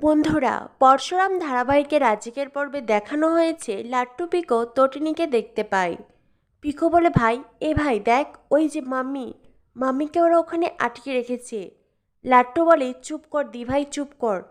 বন্ধুরা, পরশুরাম ধারাবাহিকের আজকের পর্বে দেখানো হয়েছে লাট্টু পিকো তটিনীকে দেখতে পায় পিকো বলে, ভাই, এ ভাই, দেখ, ওই যে মাম্মি। মাম্মিকে ওরা ওখানে আটকে রেখেছে। লাট্টু বলে, চুপ কর, দি ভাই, চুপ কর।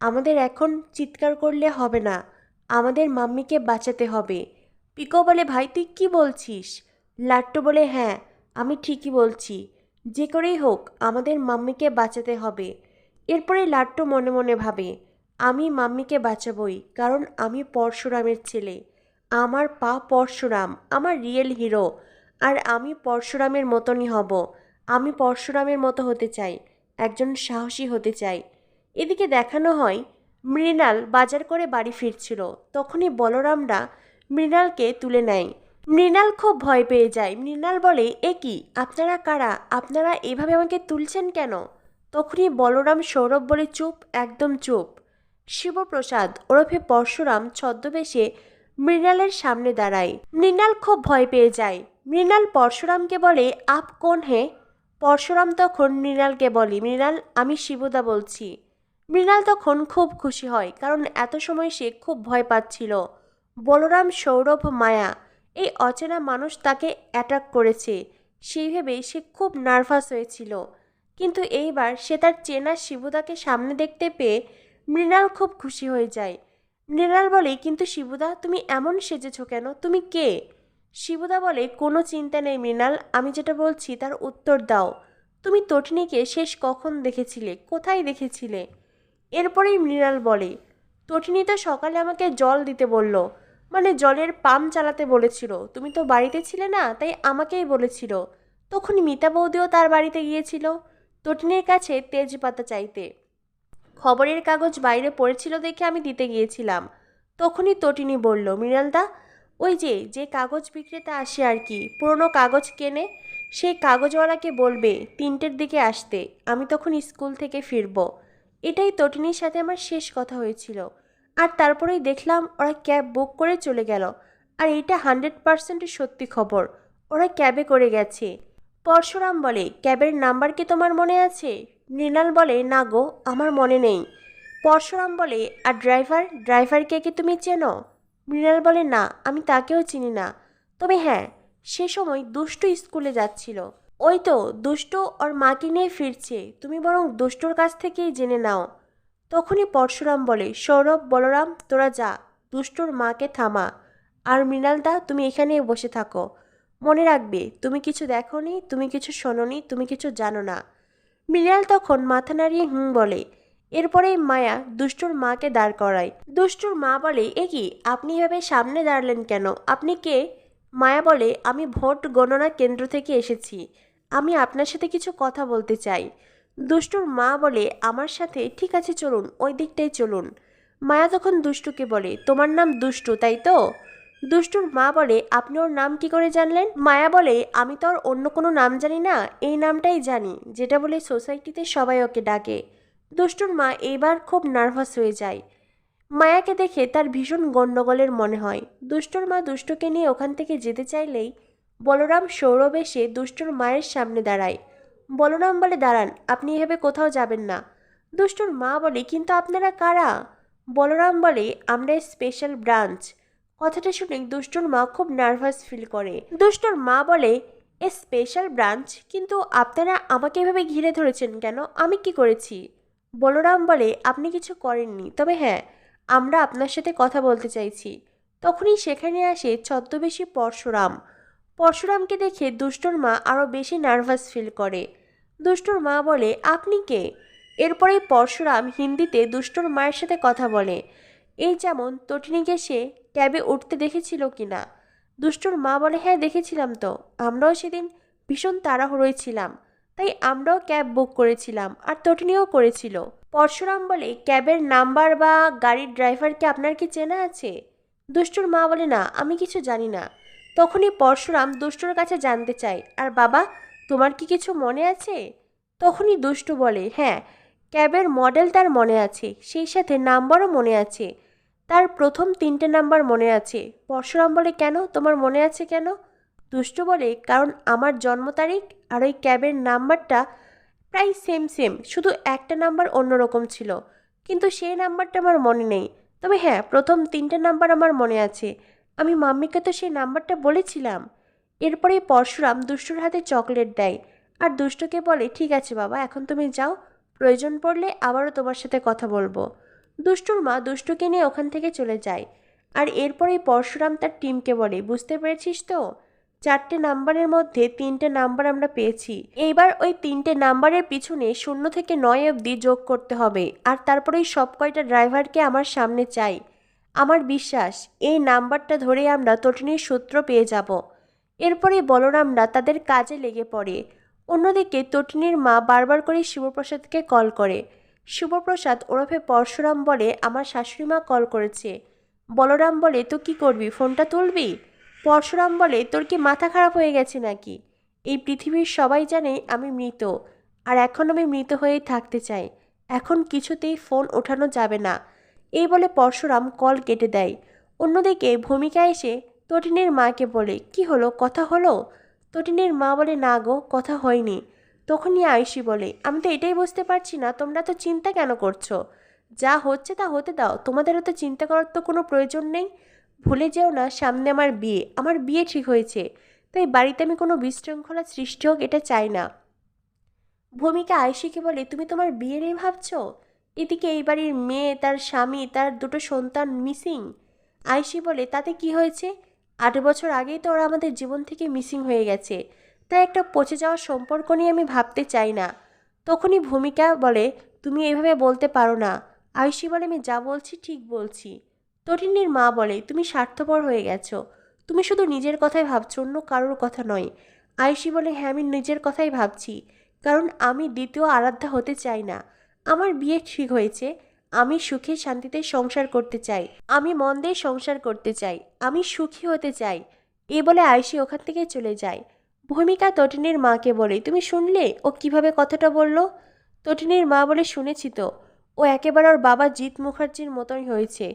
আমাদের এখন চিৎকার করলে হবে না। আমাদের মাম্মিকে বাঁচাতে হবে। পিকো বলে, ভাই, তুই কি বলছিস? লাট্টু বলে হ্যাঁ আমি ঠিকই বলছি। যে করেই হোক, আমাদের মাম্মিকে বাঁচাতে হবে। এরপরে লাট্টু মনে মনে ভাবে, আমি মাম্মিকে বাঁচাবই, কারণ আমি পরশুরামের ছেলে। আমার পা পরশুরাম, আমার রিয়েল হিরো। আর আমি পরশুরামের মতনই হব। আমি পরশুরামের মতো হতে চাই, একজন সাহসী হতে চাই। এদিকে দেখানো হয়, মৃণাল বাজার করে বাড়ি ফিরছিল। তখনই বলরামরা মৃণালকে তুলে নেয়। মৃণাল খুব ভয় পেয়ে যায়। মৃণাল বলে, এ কি? আপনারা কারা? আপনারা এভাবে আমাকে তুলছেন কেন? তখনই বলরাম সৌরভ বলে চুপ, একদম চুপ। শিবপ্রসাদ ওরফে পরশুরাম ছদ্মবেশে মৃণালের সামনে দাঁড়ায়। মৃণাল খুব ভয় পেয়ে যায়। মৃণাল পরশুরামকে বলে, আপ কোন হে? পরশুরাম তখন মৃণালকে বলে, মৃণাল, আমি শিবদা বলছি। মৃণাল তখন খুব খুশি হয়, কারণ এত সময় সে খুব ভয় পাচ্ছিল। বলরাম সৌরভ মায়া, এই অচেনা মানুষ তাকে অ্যাটাক করেছে। সেই ভেবে সে খুব নার্ভাস হয়েছিল। কিন্তু এইবার সে তার চেনা শিবুদাকে সামনে দেখতে পেয়ে মৃণাল খুব খুশি হয়ে যায়। মৃণাল বলে, কিন্তু শিবুদা, তুমি এমন সেজেছ কেন? তুমি কে? শিবুদা বলে, কোনো চিন্তা নেই মৃণাল, আমি যেটা বলছি তার উত্তর দাও। তুমি তটিনীকে শেষ কখন দেখেছিলে? কোথায় দেখেছিলে? এরপরেই মৃণাল বলে, তটিনী তো সকালে আমাকে জল দিতে বলল মানে জলের পাম্প চালাতে বলেছিল। তুমি তো বাড়িতে ছিলে না, তাই আমাকেই বলেছিল। তখনই মিতা বৌদিও তার বাড়িতে গিয়েছিল। তটিনীর কাছে তেজপাতা চাইতে। খবরের কাগজ বাইরে পড়েছিল দেখে আমি দিতে গিয়েছিলাম। তখনই তটিনী বলল মৃণালদা ওই যে যে কাগজ বিক্রেতা আসে আর কি, পুরনো কাগজ কেনে, সেই কাগজওয়ালাকে বলবে তিনটের দিকে আসতে, আমি তখন স্কুল থেকে ফিরবো। এটাই তটিনীর সাথে আমার শেষ কথা হয়েছিল। আর তারপরেই দেখলাম, ওরা ক্যাব বুক করে চলে গেল। আর এটা হান্ড্রেড পার্সেন্টের সত্যি খবর, ওরা ক্যাবে করে গেছে। পরশুরাম বলে, ক্যাবের নাম্বার কি তোমার মনে আছে? মৃণাল বলে, না গো, আমার মনে নেই। পরশুরাম বলে, আর ড্রাইভার ড্রাইভারকে কি তুমি চেনো? মৃণাল বলে, না, আমি তাকেও চিনি না। তবে হ্যাঁ। সে সময় দুষ্টু স্কুলে যাচ্ছিল। ওই তো, দুষ্টু ওর মাকে নিয়ে ফিরছে। তুমি বরং দুষ্টুর কাছ থেকেই জেনে নাও। তখনই পরশুরাম বলে, সৌরভ, বলরাম, তোরা যা, দুষ্টুর মাকে থামা। আর মৃণালদা, তুমি এখানেই বসে থাকো। মনে রাখবে, তুমি কিছু দেখোনি, তুমি কিছু শোনোনি, তুমি কিছু জানো না। মৃণাল তখন মাথা নাড়িয়ে হুম বলে। এরপরেই মায়া দুষ্টুর মাকে দাঁড় করায়। দুষ্টুর মা বলে, এ কি, আপনি এভাবে সামনে দাঁড়ালেন কেন? আপনি কে? মায়া বলে, আমি ভোট গণনা কেন্দ্র থেকে এসেছি। আমি আপনার সাথে কিছু কথা বলতে চাই। দুষ্টুর মা বলে, আমার সাথে? ঠিক আছে, চলুন, ওই দিকটাই চলুন। মায়া তখন দুষ্টুকে বলে, তোমার নাম দুষ্টু, তাই তো? দুষ্টুর মা বলে, আপনি ওর নাম কি করে জানলেন? মায়া বলে, আমি তো আর অন্য কোনো নাম জানি না, এই নামটাই জানি, যেটা বলে সোসাইটিতে সবাই ওকে ডাকে। দুষ্টুর মা এইবার খুব নার্ভাস হয়ে যায়। মায়াকে দেখে তার ভীষণ গণ্ডগোলের মনে হয়। দুষ্টুর মা দুষ্টুকে নিয়ে ওখান থেকে যেতে চাইলেই বলরাম সৌরভ এসে দুষ্টুর মায়ের সামনে দাঁড়ায়। বলরাম বলে, দাঁড়ান, আপনি এভাবে কোথাও যাবেন না। দুষ্টুর মা বলে, কিন্তু আপনারা কারা? বলরাম বলে, আমরা স্পেশাল ব্রাঞ্চ কথাটা শুনে দুষ্টুর মা খুব নার্ভাস ফিল করে। দুষ্টুর মা বলে, এ স্পেশাল ব্রাঞ্চ কিন্তু আপনারা আমাকে এভাবে ঘিরে ধরেছেন কেন? আমি কি করেছি? বলরাম বলে, আপনি কিছু করেননি। তবে হ্যাঁ আমরা আপনার সাথে কথা বলতে চাইছি। তখনই সেখানে আসে ছদ্মবেশী পরশুরাম। পরশুরামকে দেখে দুষ্টুর মা আরও বেশি নার্ভাস ফিল করে। দুষ্টুর মা বলে, আপনি কে? এরপরেই পরশুরাম হিন্দিতে দুষ্টুর মায়ের সাথে কথা বলে। এই যেমন তটিনীকে সে ক্যাবে উঠতে দেখেছিল কি না? দুষ্টুর মা বলে হ্যাঁ দেখেছিলাম তো। আমরাও সেদিন ভীষণ তাড়াহুড়োয় ছিলাম। তাই আমরাও ক্যাব বুক করেছিলাম আর তটিনীও করেছিল। পরশুরাম বলে, ক্যাবের নাম্বার বা গাড়ির ড্রাইভারকে আপনার কি চেনা আছে? দুষ্টুর মা বলে, না, আমি কিছু জানি না। তখনই পরশুরাম দুষ্টুর কাছে জানতে চায়, আর বাবা, তোমার কি কিছু মনে আছে? তখনই দুষ্টু বলে হ্যাঁ ক্যাবের মডেল তার মনে আছে। সেই সাথে নাম্বারও মনে আছে। তার প্রথম তিনটে নাম্বার মনে আছে। পরশুরাম বলে, কেন? তোমার মনে আছে কেন? দুষ্টু বলে, কারণ আমার জন্ম তারিখ আর ওই ক্যাবের নাম্বারটা প্রায় সেম সেম শুধু একটা নাম্বার অন্যরকম ছিল। কিন্তু সেই নাম্বারটা আমার মনে নেই। তবে হ্যাঁ প্রথম তিনটে নাম্বার আমার মনে আছে। আমি মাম্মিকে তো সেই নাম্বারটা বলেছিলাম। এরপরে পরশুরাম দুষ্টুর হাতে চকলেট দেয় আর দুষ্টকে বলে, ঠিক আছে বাবা, এখন তুমি যাও। প্রয়োজন পড়লে আবারও তোমার সাথে কথা বলব। দুষ্টুর মা দুষ্টুকে নিয়ে ওখান থেকে চলে যায়। আর এরপরেই পরশুরাম তার টিমকে বলে, বুঝতে পেরেছিস তো? চারটে নাম্বারের মধ্যে তিনটে নাম্বার আমরা পেয়েছি। এইবার ওই তিনটে নাম্বারের পিছনে শূন্য থেকে নয় অবধি যোগ করতে হবে। আর তারপরে ওই সব কয়টা ড্রাইভারকে আমার সামনে চাই। আমার বিশ্বাস, এই নাম্বারটা ধরে আমরা তটিনীর সূত্র পেয়ে যাব এরপরে বলরামরা তাদের কাজে লেগে পড়ে। অন্যদিকে তটিনীর মা বারবার করে শিবপ্রসাদকে কল করে। শিবপ্রসাদ ওরফে পরশুরাম বলে, আমার শাশুড়ি মা কল করেছে। বলরাম বলে, তো কি করবি? ফোনটা তুলবি? পরশুরাম বলে, তোর কি মাথা খারাপ হয়ে গেছে নাকি? এই পৃথিবীর সবাই জানে আমি মৃত, আর এখন আমি মৃত হয়েই থাকতে চাই। এখন কিছুতেই ফোন ওঠানো যাবে না। এই বলে পরশুরাম কল কেটে দেয়। অন্যদিকে ভূমিকা এসে তটিনের মাকে বলে, কি হলো? কথা হলো? তটিনের মা বলে, না গো, কথা হয়নি। তখনই আয়ুষি বলে, আমি তো এটাই বুঝতে পারছি না, তোমরা তো চিন্তা কেন করছ? যা হচ্ছে তা হতে দাও, তোমাদেরও তো চিন্তা করার তো কোনো প্রয়োজন নেই। ভুলে যেও না, সামনে আমার বিয়ে আমার বিয়ে ঠিক হয়েছে, তাই বাড়িতে আমি কোনো বিশৃঙ্খলা সৃষ্টি হোক, এটা চাই না। ভূমিকা আয়ুষিকে বলে, তুমি তোমার বিয়ে নিয়ে ভাবছ? এদিকে এই বাড়ির মেয়ে, তার স্বামী, তার দুটো সন্তান মিসিং। আয়ুষি বলে, তাতে কি হয়েছে? আট বছর আগেই তো ওরা আমাদের জীবন থেকে মিসিং হয়ে গেছে। তাই একটা পচে যাওয়া সম্পর্ক নিয়ে আমি ভাবতে চাই না। তখনই ভূমিকা বলে, তুমি এভাবে বলতে পারো না। আয়ুষি বলে, আমি যা বলছি ঠিক বলছি। তটিনীর মা বলে, তুমি স্বার্থপর হয়ে গেছো। তুমি শুধু নিজের কথাই ভাবছ, অন্য কারোর কথা নয়। আয়ুষি বলে হ্যাঁ আমি নিজের কথাই ভাবছি, কারণ আমি দ্বিতীয় আরাধ্যা হতে চাই না। আমার বিয়ে ঠিক হয়েছে। আমি সুখে শান্তিতে সংসার করতে চাই। আমি মন দিয়ে সংসার করতে চাই। আমি সুখী হতে চাই। এ বলে আয়ুষি ওখান থেকে চলে যায়। ভূমিকা তটিনীর মাকে বলে, তুমি শুনলে? ও কীভাবে কথাটা বলল? তটিনীর মা বলে, শুনেছি তো। ও একেবারে ওর বাবা জিৎ মুখার্জির মতোই হয়েছে।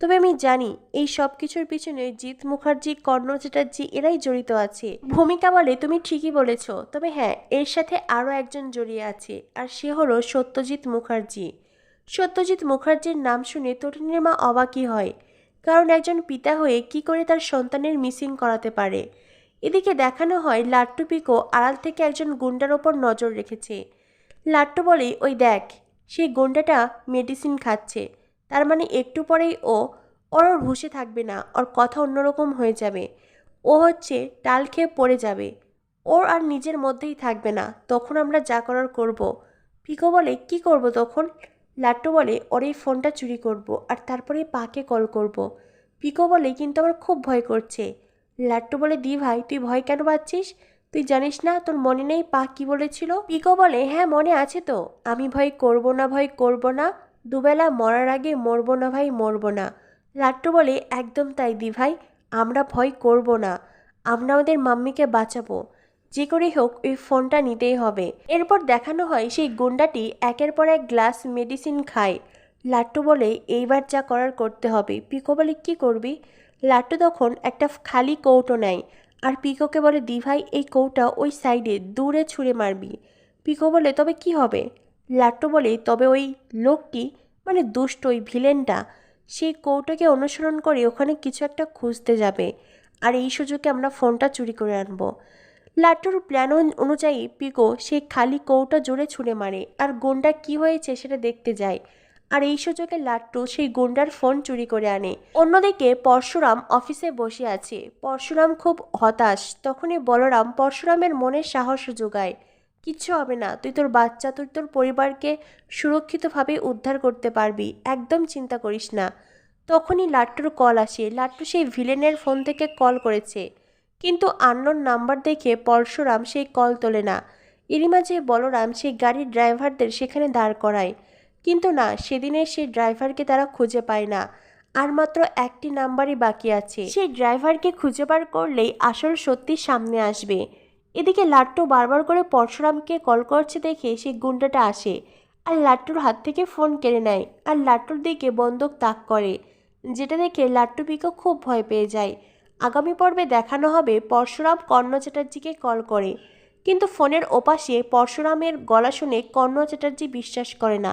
তবে আমি জানি, এই সব কিছুর পিছনে জিৎ মুখার্জি, কর্ণ চ্যাটার্জি এরাই জড়িত আছে। ভূমিকা বলে, তুমি ঠিকই বলেছ। তবে হ্যাঁ এর সাথে আরও একজন জড়িয়ে আছে, আর সে হলো সত্যজিৎ মুখার্জি। সত্যজিৎ মুখার্জির নাম শুনে তটিনীর মা অবাকই হয়, কারণ একজন পিতা হয়ে কি করে তার সন্তানের মিসিং করাতে পারে? এদিকে দেখানো হয়, লাট্টু পিকো আড়াল থেকে একজন গুন্ডার ওপর নজর রেখেছে। লাট্টু বলে ওই দেখ সেই গুন্ডাটা মেডিসিন খাচ্ছে। তার মানে একটু পরেই ও, ওর ওর হুঁশে থাকবে না, ওর কথা অন্যরকম হয়ে যাবে। ও হচ্ছে টাল খেয়ে পড়ে যাবে। ওর আর নিজের মধ্যেই থাকবে না, তখন আমরা যা করার করব। পিকো বলে, কি করব তখন? লাট্টু বলে, ওর এই ফোনটা চুরি করব, আর তারপরে পাকে কল করব। পিকো বলে, কিন্তু আমার খুব ভয় করছে। লাট্টু বলে, দি ভাই, তুই ভয় কেন পাচ্ছিস? তুই জানিস না তোর মনে নেই পা কি বলেছিল? পিকো বলে হ্যাঁ মনে আছে তো। আমি ভয় করব না, ভয় করব না। দুবেলা মরার আগে মরবো না ভাই, মরবো না। লাট্টু বলে, একদম তাই, দি ভাই, আমরা ভয় করব না। আমরা আমাদের মাম্মিকে বাঁচাবো। যে করেই হোক, ওই ফোনটা নিতেই হবে। এরপর দেখানো হয়, সেই গুন্ডাটি একের পর এক গ্লাস মেডিসিন খায়। লাট্টু বলে, এইবার যা করার করতে হবে। পিকো বলে, কি করবি? লাট্টু তখন একটা খালি কৌটো নেয় আর পিকোকে বলে দিভাই এই কৌটা ওই সাইডে দূরে ছুঁড়ে মারবি। পিকো বলে, তবে কি হবে? লাট্টু বলে, তবে ওই লোকটি মানে দুষ্ট ওই ভিলেনটা, সেই কৌটাকে অনুসরণ করে ওখানে কিছু একটা খুঁজতে যাবে আর এই সুযোগে আমরা ফোনটা চুরি করে আনব। লাট্টুর প্ল্যান অনুযায়ী পিকো সেই খালি কৌটা জোরে ছুঁড়ে মারে আর গন্ডা কি হয়েছে সেটা দেখতে যায়। আর এই সুযোগে লাট্টু সেই গুন্ডার ফোন চুরি করে আনে। অন্যদিকে পরশুরাম অফিসে বসে আছে। পরশুরাম খুব হতাশ। তখনই বলরাম পরশুরামের মনে সাহস যোগায়। কিচ্ছু হবে না, তুই তোর বাচ্চা, তুই তোর পরিবারকে সুরক্ষিতভাবে উদ্ধার করতে পারবি, একদম চিন্তা করিস না। তখনই লাট্টুর কল আসে। লাট্টু সেই ভিলেনের ফোন থেকে কল করেছে। কিন্তু আন্নোর নাম্বার দেখে পরশুরাম সেই কল তোলে না। এরই মাঝে বলরাম সেই গাড়ির ড্রাইভারদের সেখানে দাঁড় করায়। কিন্তু না, সেদিনের সেই ড্রাইভারকে তারা খুঁজে পায় না। আর মাত্র একটি নাম্বারই বাকি আছে। সেই ড্রাইভারকে খুঁজে বার করলেই আসল সত্যি সামনে আসবে। এদিকে লাট্টু বারবার করে পরশুরামকে কল করছে দেখে সেই গুন্ডাটা আসে আর লাট্টুর হাত থেকে ফোন কেড়ে নেয় আর লাট্টুর দিকে বন্দুক তাক করে, যেটা দেখে লাট্টু পিকো খুব ভয় পেয়ে যায়। আগামী পর্বে দেখানো হবে পরশুরাম কর্ণ চ্যাটার্জিকে কল করে। কিন্তু ফোনের ওপাশে পরশুরামের গলা শুনে কর্ণ চ্যাটার্জি বিশ্বাস করে না।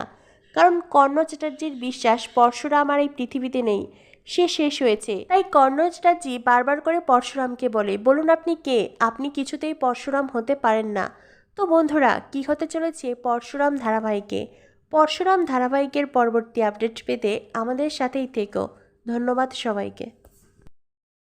কারণ কর্ণ চ্যাটার্জির বিশ্বাস পরশুরাম আর এই পৃথিবীতে নেই। সে শেষ হয়েছে। তাই কর্ণ চ্যাটার্জি বারবার করে পরশুরামকে বলে, বলুন আপনি কে? আপনি কিছুতেই পরশুরাম হতে পারেন না। তো বন্ধুরা, কি হতে চলেছে পরশুরাম ধারাবাহিকে? পরশুরাম ধারাবাহিকের পরবর্তী আপডেট পেতে আমাদের সাথেই থেকো। ধন্যবাদ সবাইকে।